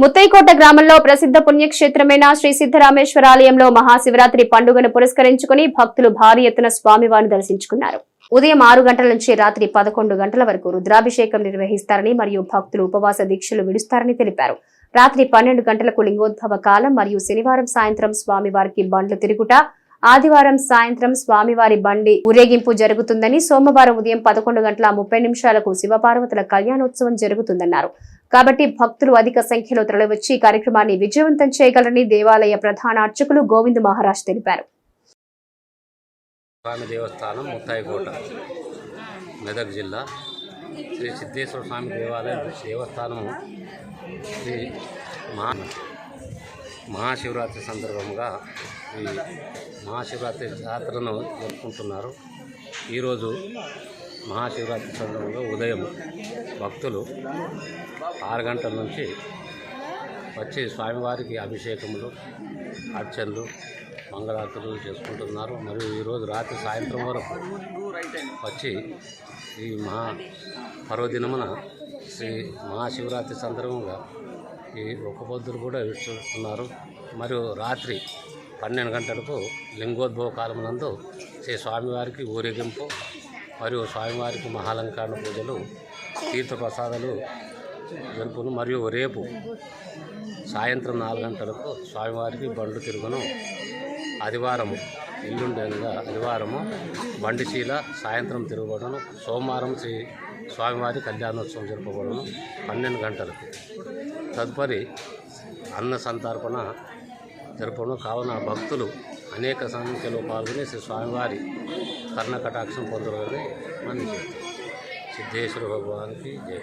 ముత్తైకోట గ్రామంలో ప్రసిద్ధ పుణ్యక్షేత్రమైన శ్రీ సిద్ధరామేశ్వర ఆలయంలో మహాశివరాత్రి పండుగను పురస్కరించుకుని భక్తులు భారీ ఎత్తున స్వామివారిని దర్శించుకున్నారు. ఉదయం ఆరు గంటల నుంచి రాత్రి పదకొండు గంటల వరకు రుద్రాభిషేకం నిర్వహిస్తారని మరియు భక్తులు ఉపవాస దీక్షలు విడుస్తారని తెలిపారు. రాత్రి పన్నెండు గంటలకు లింగోద్భవ కాలం మరియు శనివారం సాయంత్రం స్వామివారికి బండ్లు తిరుగుట ఆదివారం సాయంత్రం స్వామివారి బండి ఊరేగింపు జరుగుతుందని సోమవారం ఉదయం పదకొండు గంటల ముప్పై నిమిషాలకు శివపార్వతుల కళ్యాణోత్సవం జరుగుతుందన్నారు. కాబట్టి భక్తులు అధిక సంఖ్యలో తరలివచ్చి కార్యక్రమాన్ని విజయవంతం చేయగలరని దేవాలయ ప్రధాన అర్చకులు గోవింద్ మహారాజ్ తెలిపారు. దేవస్థానం ముత్తాయికోట మెదక్ జిల్లా. శ్రీ సిద్ధేశ్వర స్వామి దేవాలయం దేవస్థానము శ్రీ మహా మహాశివరాత్రి సందర్భంగా ఈ మహాశివరాత్రి జాతరను జరుపుకుంటున్నారు. ఈరోజు మహాశివరాత్రి సందర్భంగా ఉదయం భక్తులు ఆరు గంటల నుంచి వచ్చి స్వామివారికి అభిషేకములు అర్చనలు మంగళారతులు చేసుకుంటున్నారు. మరియు ఈరోజు రాత్రి సాయంత్రం వరకు వచ్చి ఈ మహా పర్వదినమున శ్రీ మహాశివరాత్రి సందర్భంగా ఈ ఒక్క కూడా ఇస్తున్నారు మరియు రాత్రి పన్నెండు గంటలకు లింగోద్భవ కాలమునందు శ్రీ స్వామివారికి ఊరేగింపు మరియు స్వామివారికి మహాలంకరణ పూజలు తీర్థప్రసాదాలు జరుపును మరియు రేపు సాయంత్రం నాలుగు గంటలకు స్వామివారికి బండ్లు తిరుగును. ఆదివారము ఎల్లుండి ఆదివారము బండిశీల సాయంత్రం తిరగబడను సోమవారం శ్రీ స్వామివారి కళ్యాణోత్సవం జరపబడను పన్నెండు గంటలకు. తదుపరి అన్న సంతర్పణ జరపడం కావున భక్తులు అనేక సంఖ్యలో పాల్గొని శ్రీ స్వామివారి కర్ణ కటాక్షం పొందగలని మన సిద్ధేశ్వర భగవానికి జయ